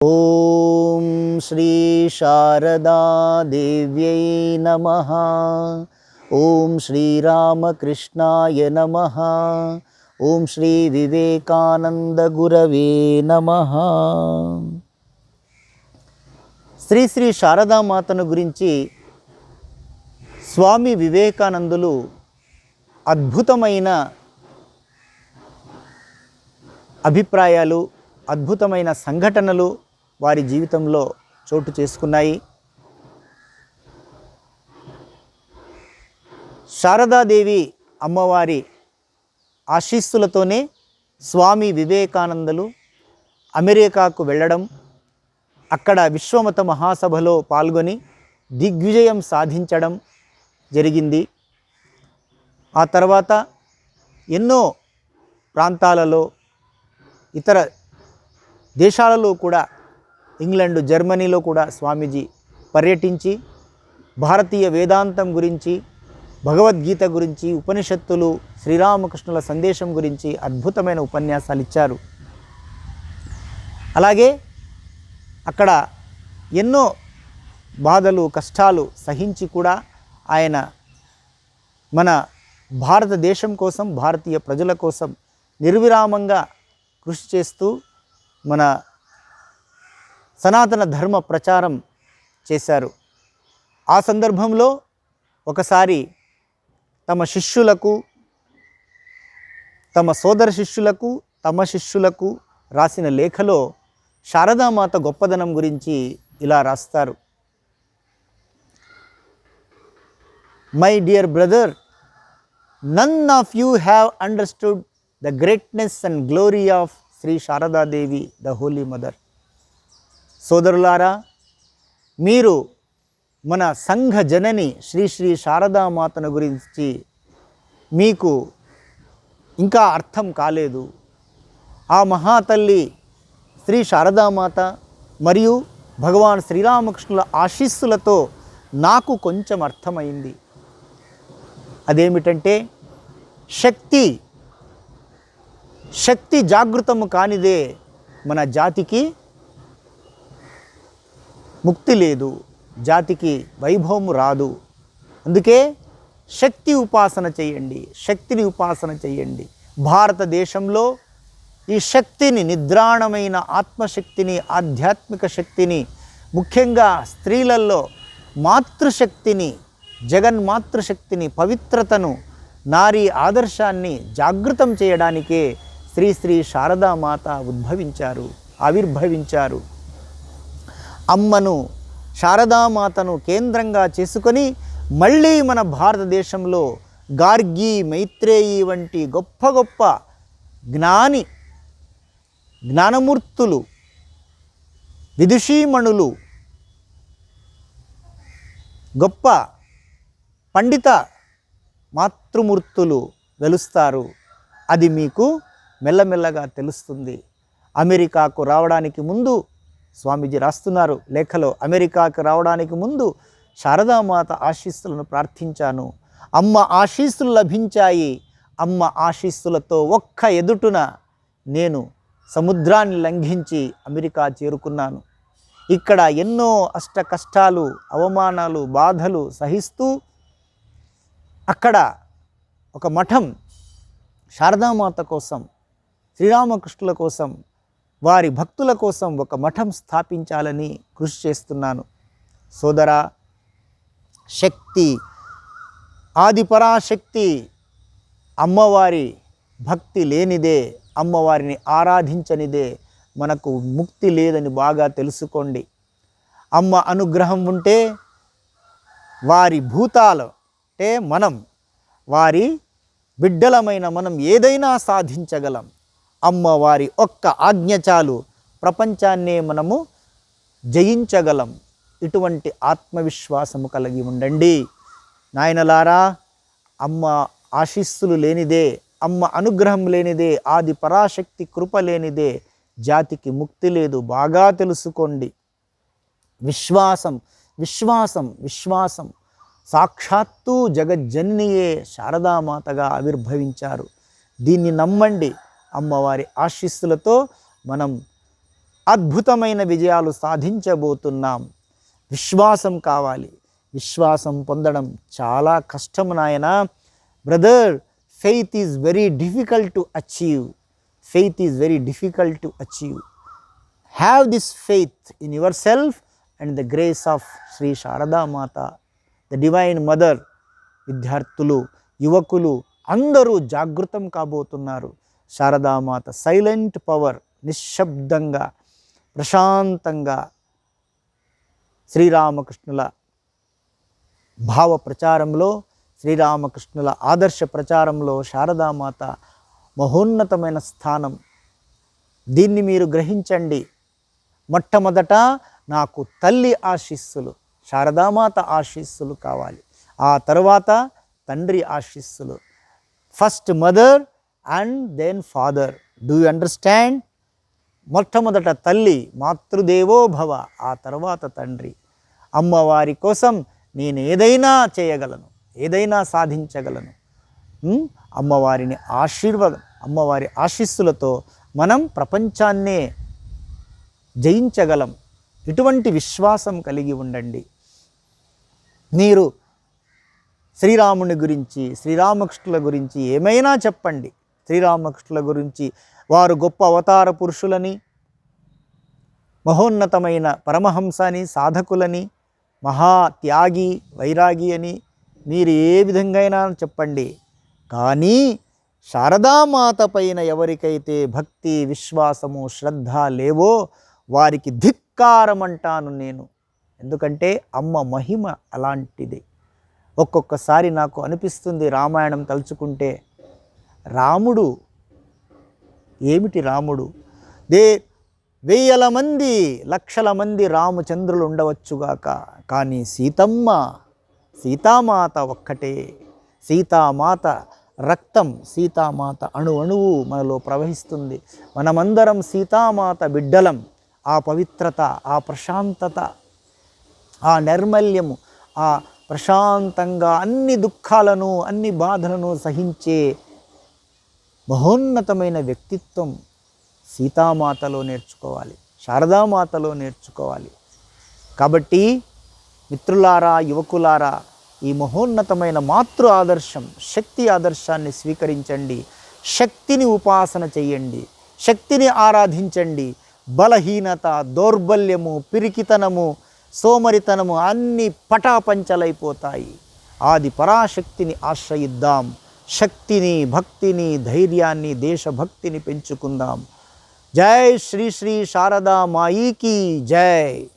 ॐ श्रीशारदादेव्यै नमः ॐ श्रीरामकृष्णाय नमः ॐ श्रीविवेकानन्दगुरवे नमः శ్రీ శ్రీ శారదామాతను గురించి స్వామి వివేకానందులు అద్భుతమైన అభిప్రాయాలు అద్భుతమైన సంఘటనలు వారి జీవితంలో చోటు చేసుకున్నాయి. శారదాదేవి అమ్మవారి ఆశీస్సులతోనే స్వామి వివేకానందలు అమెరికాకు వెళ్ళడం అక్కడ విశ్వమత మహాసభలో పాల్గొని దిగ్విజయం సాధించడం జరిగింది. ఆ తర్వాత ఎన్నో ప్రాంతాలలో ఇతర దేశాలలో కూడా ఇంగ్లాండ్ జర్మనీలో కూడా స్వామీజీ పర్యటించి భారతీయ వేదాంతం గురించి భగవద్గీత గురించి ఉపనిషత్తులు శ్రీరామకృష్ణుల సందేశం గురించి అద్భుతమైన ఉపన్యాసాలు ఇచ్చారు. అలాగే అక్కడ ఎన్నో బాధలు కష్టాలు సహించి కూడా ఆయన మన భారతదేశం కోసం భారతీయ ప్రజల కోసం నిర్విరామంగా కృషి చేస్తూ మన సనాతన ధర్మ ప్రచారం చేశారు. ఆ సందర్భంలో ఒకసారి తమ శిష్యులకు తమ సోదర శిష్యులకు తమ శిష్యులకు రాసిన లేఖలో శారదామాత గొప్పదనం గురించి ఇలా రాస్తారు. My dear brother none of you have understood the greatness and glory of Shri Saradadevi the holy mother సోదరులారా మీరు మన సంఘ జనని శ్రీ శ్రీ శారదామాతను గురించి మీకు ఇంకా అర్థం కాలేదు. ఆ మహాతల్లి శ్రీ శారదామాత మరియు భగవాన్ శ్రీరామకృష్ణుల ఆశీస్సులతో నాకు కొంచెం అర్థమైంది. అదేమిటంటే శక్తి శక్తి జాగృతము కానిదే మన జాతికి ముక్తి లేదు జాతికి వైభవం రాదు. అందుకే శక్తి ఉపాసన చేయండి శక్తిని ఉపాసన చేయండి. భారతదేశంలో ఈ శక్తిని నిద్రాణమైన ఆత్మశక్తిని ఆధ్యాత్మిక శక్తిని ముఖ్యంగా స్త్రీలలో మాతృశక్తిని జగన్మాతృశక్తిని పవిత్రతను నారీ ఆదర్శాన్ని జాగృతం చేయడానికే శ్రీ శ్రీ శారదామాత ఉద్భవించారు ఆవిర్భవించారు. అమ్మను శారదామాతను కేంద్రంగా చేసుకొని మళ్ళీ మన భారతదేశంలో గార్గి మైత్రేయి వంటి గొప్ప గొప్ప జ్ఞాని జ్ఞానమూర్తులు విదుషీమణులు గొప్ప పండిత మాతృమూర్తులు వెలుస్తారు. అది మీకు మెల్లమెల్లగా తెలుస్తుంది. అమెరికాకు రావడానికి ముందు స్వామీజీ రాస్తున్నారు లేఖలో. అమెరికాకు రావడానికి ముందు శారదామాత ఆశీస్సులను ప్రార్థించాను. అమ్మ ఆశీస్సులు లభించాయి. అమ్మ ఆశీస్సులతో ఒక్క ఎదుటున నేను సముద్రాన్ని లంఘించి అమెరికా చేరుకున్నాను. ఇక్కడ ఎన్నో అష్ట కష్టాలు అవమానాలు బాధలు సహిస్తూ అక్కడ ఒక మఠం శారదామాత కోసం శ్రీరామకృష్ణుల కోసం వారి భక్తుల కోసం ఒక మఠం స్థాపించాలని కృషి చేస్తున్నాను. సోదరా శక్తి ఆదిపరాశక్తి అమ్మవారి భక్తి లేనిదే అమ్మవారిని ఆరాధించనిదే మనకు ముక్తి లేదని బాగా తెలుసుకోండి. అమ్మ అనుగ్రహం ఉంటే వారి భూతాలు అంటే మనం వారి బిడ్డలమైన మనం ఏదైనా సాధించగలం. అమ్మవారి ఒక్క ఆజ్ఞ చాలు. ప్రపంచాన్నే మనము జయించగలం. ఇటువంటి ఆత్మవిశ్వాసము కలిగి ఉండండి. నాయనలారా అమ్మ ఆశీస్సులు లేనిదే అమ్మ అనుగ్రహం లేనిదే ఆది పరాశక్తి కృప లేనిదే జాతికి ముక్తి లేదు. బాగా తెలుసుకోండి. విశ్వాసం విశ్వాసం విశ్వాసం. సాక్షాత్తు జగజ్జననియే శారదామాతగా ఆవిర్భవించారు. దీన్ని నమ్మండి. అమ్మవారి ఆశీస్సులతో మనం అద్భుతమైన విజయాలు సాధించబోతున్నాం. విశ్వాసం కావాలి. విశ్వాసం పొందడం చాలా కష్టం నాయన. Brother faith is very difficult to achieve faith is very difficult to achieve have this faith in yourself and the grace of Shri Saradamata the divine mother విద్యార్థులు యువకులు అందరూ జాగృతం కాబోతున్నారు. శారదామాత సైలెంట్ పవర్ నిశ్శబ్దంగా ప్రశాంతంగా శ్రీరామకృష్ణుల భావ ప్రచారంలో శ్రీరామకృష్ణుల ఆదర్శ ప్రచారంలో శారదామాత మహోన్నతమైన స్థానం. దీన్ని మీరు గ్రహించండి. మొట్టమొదట నాకు తల్లి ఆశీస్సులు శారదామాత ఆశీస్సులు కావాలి. ఆ తర్వాత తండ్రి ఆశీస్సులు. First mother and then father do you understand మొట్టమొదట తల్లి మాతృదేవో భవ ఆ తర్వాత తండ్రి. అమ్మవారి కోసం నేను ఏదైనా చేయగలను ఏదైనా సాధించగలను. అమ్మవారిని ఆశీర్వద అమ్మవారి ఆశీస్సులతో మనం ప్రపంచాన్నే జయించగలం. ఇటువంటి విశ్వాసం కలిగి ఉండండి. మీరు శ్రీరాముని గురించి శ్రీరామకృష్ణుల గురించి ఏమైనా చెప్పండి. శ్రీరామకృష్ణుల గురించి వారు గొప్ప అవతార పురుషులని మహోన్నతమైన పరమహంసని సాధకులని మహా త్యాగి వైరాగి అని మీరు ఏ విధంగా అయినా చెప్పండి. కానీ శారదామాత పైన ఎవరికైతే భక్తి విశ్వాసము శ్రద్ధ లేవో వారికి ధిక్కారం అంటాను నేను. ఎందుకంటే అమ్మ మహిమ అలాంటిది. ఒక్కొక్కసారి నాకు అనిపిస్తుంది రామాయణం తలుచుకుంటే రాముడు. ఏమిటి రాముడు? దే వెయ్యల మంది లక్షల మంది రామచంద్రులు ఉండవచ్చుగాక. కానీ సీతమ్మ సీతామాత ఒక్కటే. సీతామాత రక్తం సీతామాత అణు అణువు మనలో ప్రవహిస్తుంది. మనమందరం సీతామాత బిడ్డలం. ఆ పవిత్రత ఆ ప్రశాంతత ఆ నిర్మల్యము ఆ ప్రశాంతంగా అన్ని దుఃఖాలను అన్ని బాధలను సహించే మహోన్నతమైన వ్యక్తిత్వం సీతామాతలో నేర్చుకోవాలి శారదామాతలో నేర్చుకోవాలి. కాబట్టి మిత్రులారా యువకులారా ఈ మహోన్నతమైన మాతృ ఆదర్శం శక్తి ఆదర్శాన్ని స్వీకరించండి శక్తిని ఉపాసన చేయండి శక్తిని ఆరాధించండి. బలహీనత దౌర్బల్యము పిరికితనము సోమరితనము అన్నీ పటాపంచలైపోతాయి. ఆది పరాశక్తిని ఆశ్రయిద్దాం. శక్తిని భక్తిని ధైర్యాన్ని దేశభక్తిని పెంచుకుందాం జై శ్రీ శ్రీ శారదా మాయికి జై